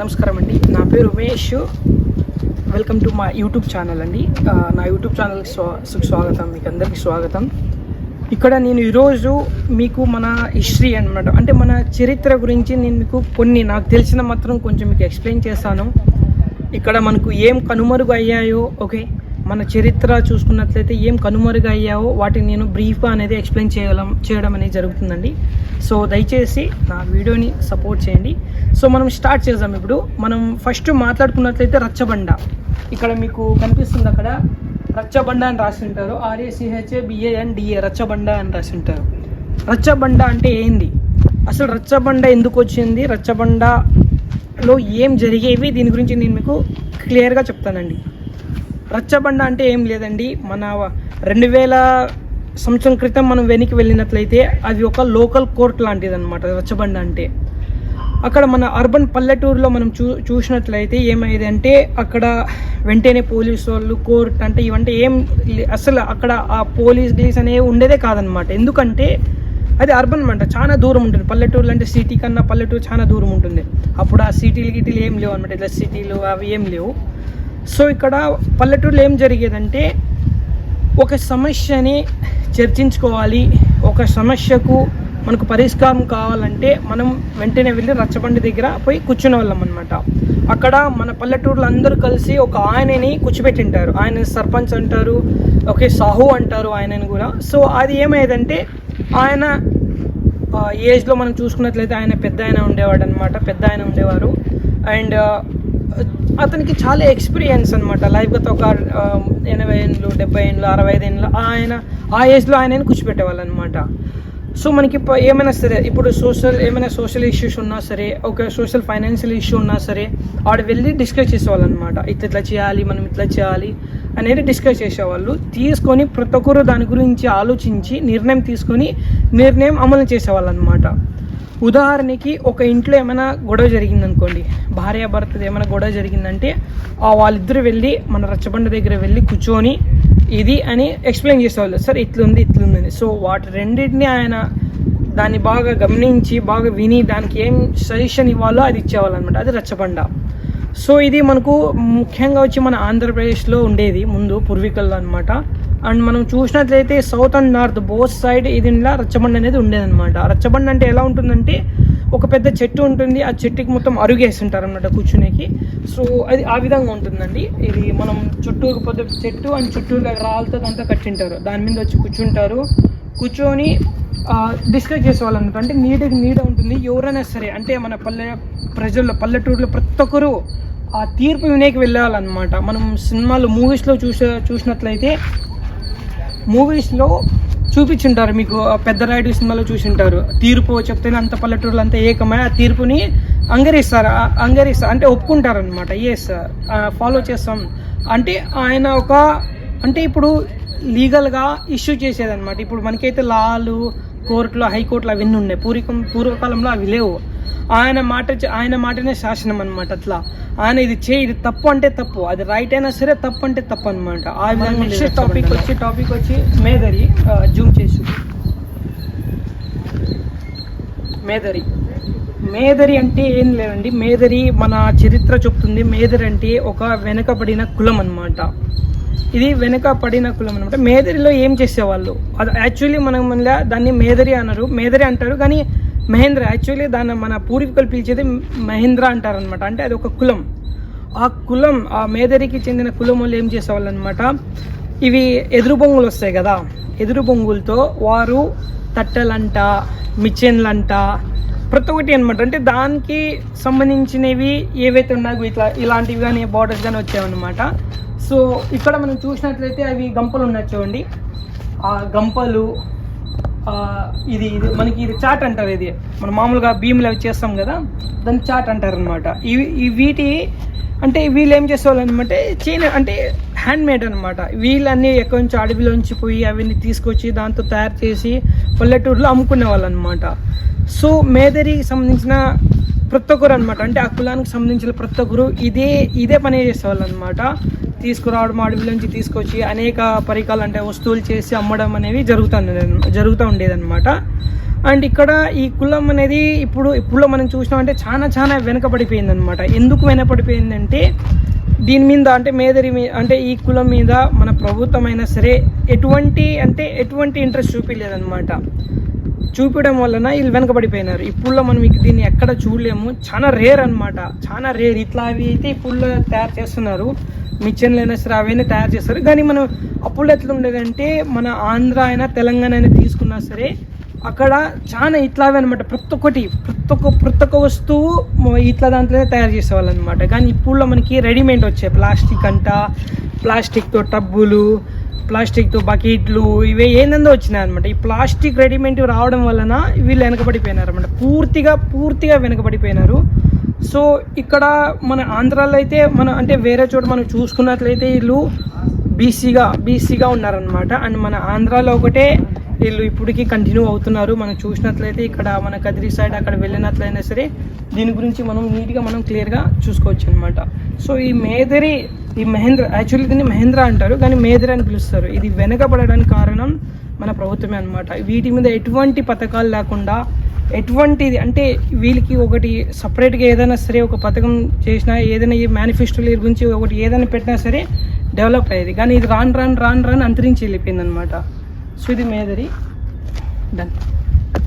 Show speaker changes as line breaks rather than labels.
నమస్కారం అండి నా పేరు ఉమేష్. వెల్కమ్ టు మా యూట్యూబ్ ఛానల్ అండి. నా యూట్యూబ్ ఛానల్కి స్వా సుస్వాగతం మీకు అందరికీ స్వాగతం. ఇక్కడ నేను ఈరోజు మీకు మన హిస్టరీ అన్నమాట. అంటే మన చరిత్ర గురించి నేను మీకు కొన్ని నాకు తెలిసిన మాత్రం కొంచెం మీకు ఎక్స్ప్లెయిన్ చేస్తాను. ఇక్కడ మనకు ఏం కనుమరుగు అయ్యాయో ఓకే? మన చరిత్ర చూసుకున్నట్లయితే ఏం కనుమరుగు అయ్యావో వాటిని నేను బ్రీఫ్గా అనేది ఎక్స్ప్లెయిన్ చేయగలం చేయడం అనేది జరుగుతుందండి. సో దయచేసి నా వీడియోని సపోర్ట్ చేయండి. సో మనం స్టార్ట్ చేద్దాం ఇప్పుడు. మనం ఫస్ట్ మాట్లాడుకున్నట్లయితే రచ్చబండ. ఇక్కడ మీకు కనిపిస్తుంది అక్కడ. రచ్చబండ అని రాసి ఉంటారు. ఆర్ఏసిహెచ్ఏ బిఏఎన్ డిఏ రచ్చబండ అని రాసి ఉంటారు. రచ్చబండ అంటే ఏంది? అసలు రచ్చబండ ఎందుకు వచ్చింది? రచ్చబండలో ఏం జరిగేవి? దీని గురించి నేను మీకు క్లియర్గా చెప్తానండి. రచ్చబండ అంటే ఏం లేదండి. మన రెండు వేల సంవత్సరం క్రితం మనం వెనక్కి వెళ్ళినట్లయితే అది ఒక లోకల్ కోర్ట్ లాంటిది అనమాట రచ్చబండ అంటే. అక్కడ మన అర్బన్ పల్లెటూరులో మనం చూ చూసినట్లయితే ఏమైంది అంటే అక్కడ వెంటనే పోలీసు వాళ్ళు కోర్ట్ అంటే ఇవంటే ఏం లే- అసలు అక్కడ ఆ పోలీస్ గీస్ అనేవి ఉండేదే కాదనమాట ఎందుకంటే అది అర్బన్ అంట చాలా దూరం ఉంటుంది. పల్లెటూరులు అంటే సిటీ కన్నా పల్లెటూరు చాలా దూరం ఉంటుంది. అప్పుడు ఆ సిటీలు గిటీలు ఏం లేవు అనమాట ఇట్లా సిటీలు అవి ఏం లేవు. సో ఇక్కడ పల్లెటూరులో ఏం జరిగేదంటే ఒక సమస్యని చర్చించుకోవాలి. ఒక సమస్యకు మనకు పరిష్కారం కావాలంటే మనం వెంటనే వెళ్ళి రచ్చబండి దగ్గర పోయి కూర్చునే వాళ్ళం అనమాట అక్కడ మన పల్లెటూరులో అందరూ కలిసి ఒక ఆయనని కూర్చోబెట్టింటారు. ఆయన సర్పంచ్ అంటారు ఓకే సాహు అంటారు ఆయనని కూడా. సో అది ఏమయ్యేదంటే ఆయన ఏజ్లో మనం చూసుకున్నట్లయితే ఆయన పెద్ద ఆయన ఉండేవాడు అనమాట పెద్ద ఆయన ఉండేవారు. అండ్ అతనికి చాలా ఎక్స్పీరియన్స్ అనమాట లైఫ్ గత ఒక ఎనభై ఏళ్ళు డెబ్బై ఏళ్ళు అరవై ఐదు ఏళ్ళు ఆయన ఆ ఏజ్లో ఆయన కూర్చోపెట్టేవాళ్ళు అనమాట సో మనకి ఏమైనా సరే ఇప్పుడు సోషల్ ఏమైనా సోషల్ ఇష్యూస్ ఉన్నా సరే ఒక సోషల్ ఫైనాన్షియల్ ఇష్యూ ఉన్నా సరే ఆడ వెళ్ళి డిస్కస్ చేసేవాళ్ళు అనమాట ఇట్లా ఇట్లా చేయాలి మనం ఇట్లా చేయాలి అనేది డిస్కస్ చేసేవాళ్ళు. తీసుకొని ప్రతి ఒక్కరు దాని గురించి ఆలోచించి నిర్ణయం తీసుకొని నిర్ణయం అమలు చేసేవాళ్ళు అనమాట ఉదాహరణకి ఒక ఇంట్లో ఏమైనా గొడవ జరిగిందనుకోండి భార్య భర్తది ఏమైనా గొడవ జరిగిందంటే ఆ వాళ్ళిద్దరు వెళ్ళి మన రచ్చబండ దగ్గర వెళ్ళి కూర్చొని ఇది అని ఎక్స్ప్లెయిన్ చేసేవాళ్ళు. సార్ ఇట్లుంది ఇట్లుందని సో వాటి రెండింటిని ఆయన దాన్ని బాగా గమనించి బాగా విని దానికి ఏం సజెషన్ ఇవ్వాలో అది ఇచ్చేవాళ్ళు అనమాట అది రచ్చబండ. సో ఇది మనకు ముఖ్యంగా వచ్చి మన ఆంధ్రప్రదేశ్లో ఉండేది ముందు పూర్వీకుల్లో అనమాట. అండ్ మనం చూసినట్లయితే south and north both side ఇది ఇలా రచ్చబండ అనేది ఉండేదన్నమాట. రచ్చబండ అంటే ఎలా ఉంటుందంటే ఒక పెద్ద చెట్టు ఉంటుంది. ఆ చెట్టుకి మొత్తం అరుగేస్తుంటారు అనమాట కూర్చునేకి. సో అది ఆ విధంగా ఉంటుందండి. ఇది మనం చుట్టూరు పెద్ద చెట్టు అండ్ చుట్టూరు రాళ్ళతో అంతా కట్టింటారు. దాని మీద వచ్చి కూర్చుంటారు. కూర్చొని డిస్కస్ చేసేవాళ్ళు అనమాట అంటే నీడకి నీడ ఉంటుంది. ఎవరైనా సరే అంటే మన పల్లె ప్రజల్లో పల్లెటూరులో ప్రతి ఒక్కరు ఆ తీర్పు వినేకి వెళ్ళాలన్నమాట. మనం సినిమాలు మూవీస్లో చూసే చూసినట్లయితే మూవీస్లో చూపించుంటారు మీకు పెద్ద రాయుడు సినిమాలో చూసింటారు. తీర్పు చెప్తేనే అంత పల్లెటూరులు అంతా ఏకమై ఆ తీర్పుని అంగరిస్తారు అంగరిస్తారు అంటే ఒప్పుకుంటారు అనమాట ఎస్ ఫాలో చేస్తాం. అంటే ఆయన ఒక అంటే ఇప్పుడు లీగల్గా ఇష్యూ చేసేదన్నమాట. ఇప్పుడు మనకైతే లాలు కోర్టులు హైకోర్టులు అవన్నీ ఉన్నాయి. పూర్వకం పూర్వకాలంలో అవి లేవు. ఆయన మాట ఆయన మాటనే శాసనం అనమాట అట్లా. ఆయన ఇది చేయి ఇది తప్పు అంటే తప్పు. అది రైట్ అయినా సరే తప్పు అంటే తప్పు అనమాట ఆ విధంగా నెక్స్ట్ టాపిక్ వచ్చి టాపిక్ వచ్చి మేదరి జూమ్ చేసి. మేదరి. మేదరి అంటే ఏం లేదండి. మేదరి మన చరిత్ర చెప్తుంది. మేదరి అంటే ఒక వెనకబడిన కులం అన్నమాట. ఇది వెనకబడిన కులం అనమాట మేదరిలో ఏం చేసేవాళ్ళు? అది యాక్చువల్లీ మనం దాన్ని మేదరి అన్నారు. మేదరి అంటారు. కానీ మహేంద్ర యాక్చువల్లీ దాన్ని మన పూర్వీకులు పిలిచేది మహేంద్ర అంటారనమాట అంటే అది ఒక కులం. ఆ కులం ఆ మేదరికి చెందిన కులం వాళ్ళు ఏం చేసేవాళ్ళు అనమాట ఇవి ఎదురు బొంగులు వస్తాయి కదా. ఎదురు బొంగులతో వారు తట్టలంట మిచెన్లంట ప్రతి ఒక్కటి అనమాట అంటే దానికి సంబంధించినవి ఏవైతే ఉన్నాయో ఇట్లా ఇలాంటివి కానీ బార్డర్స్ కానీ వచ్చాయన్నమాట సో ఇక్కడ మనం చూసినట్లయితే అవి గంపలు ఉన్నాయి చూడండి. ఆ గంపలు ఇది ఇది మనకి ఇది చాట్ అంటారు ఇది. మనం మామూలుగా భీములు అవి చేస్తాం కదా దాన్ని చాట్ అంటారు అనమాట ఇవి ఈ వీటి అంటే వీళ్ళు ఏం చేసేవాళ్ళు అనమాట చైన్ అంటే హ్యాండ్ మేడ్ అనమాట వీళ్ళన్నీ ఎక్కడి నుంచి అడవిలోంచి పోయి అవన్నీ తీసుకొచ్చి దాంతో తయారు చేసి పల్లెటూరులో అమ్ముకునే వాళ్ళు అనమాట సో మేదరికి సంబంధించిన ప్రతి ఒక్కరు అనమాట అంటే ఆ కులానికి సంబంధించిన ప్రతి ఒక్కరు ఇదే ఇదే పని చేసేవాళ్ళు అనమాట తీసుకురావడం అడవిలోంచి తీసుకొచ్చి అనేక పరికరాలు అంటే వస్తువులు చేసి అమ్మడం అనేవి జరుగుతుంది జరుగుతూ ఉండేదన్నమాట. అండ్ ఇక్కడ ఈ కులం అనేది ఇప్పుడు ఇప్పుడు మనం చూసినామంటే చాలా చాలా వెనకబడిపోయింది అనమాట ఎందుకు వెనకబడిపోయిందంటే దీని మీద అంటే మేదరి మీద అంటే ఈ కులం మీద మన ప్రభుత్వం అయినా సరే ఎటువంటి అంటే ఎటువంటి ఇంట్రెస్ట్ చూపించలేదన్నమాట చూపించడం వలన వీళ్ళు వెనకబడిపోయినారు. ఇప్పుడులో మనం ఇక దీన్ని ఎక్కడ చూడలేము. చాలా రేర్ అనమాట చాలా రేర్ ఇట్లా అవి అయితే ఇప్పుడులో తయారు చేస్తున్నారు. మిచ్చన్లు అయినా సరే అవన్నీ తయారు చేస్తారు. కానీ మనం అప్పుడు ఎట్లా ఉండేదంటే మన ఆంధ్ర అయినా తెలంగాణ అయినా తీసుకున్నా సరే అక్కడ చాలా ఇట్లావే అనమాట ప్రతి ఒక్కటి ప్రతి ఒక్క ప్రతి ఒక్క వస్తువు ఇట్లా దాంట్లోనే తయారు చేసేవాళ్ళు అనమాట కానీ ఇప్పుడులో మనకి రెడీమేడ్ వచ్చాయి ప్లాస్టిక్ అంట ప్లాస్టిక్తో టబ్బులు ప్లాస్టిక్తో బకెట్లు ఇవే ఏందో వచ్చినాయి అనమాట ఈ ప్లాస్టిక్ రెడీమేడ్ రావడం వలన వీళ్ళు వెనకబడిపోయినారు అనమాట పూర్తిగా పూర్తిగా వెనకబడిపోయినారు. సో ఇక్కడ మన ఆంధ్రాలో అయితే మన అంటే వేరే చోట మనం చూసుకున్నట్లయితే వీళ్ళు బీసీగా బీసీగా ఉన్నారనమాట అండ్ మన ఆంధ్రాలో ఒకటే వీళ్ళు ఇప్పటికీ కంటిన్యూ అవుతున్నారు. మనం చూసినట్లయితే ఇక్కడ మన కదిరి సైడ్ అక్కడ వెళ్ళినట్లయినా సరే దీని గురించి మనం నీట్గా మనం క్లియర్గా చూసుకోవచ్చు అనమాట సో ఈ మేదరి ఈ మహేంద్ర యాక్చువల్లీ దీన్ని మహేంద్ర అంటారు కానీ మేదరి అని పిలుస్తారు. ఇది వెనకబడడానికి కారణం మన ప్రభుత్వమే అనమాట వీటి మీద ఎటువంటి పథకాలు లేకుండా ఎటువంటిది అంటే వీళ్ళకి ఒకటి సపరేట్గా ఏదైనా సరే ఒక పథకం చేసినా ఏదైనా ఈ మేనిఫెస్టోల గురించి ఒకటి ఏదైనా పెట్టినా సరే డెవలప్ అయ్యేది. కానీ ఇది రాను రాను రాను రాను అంతరించి వెళ్ళిపోయింది అనమాట సో ఇది మేదరి డన్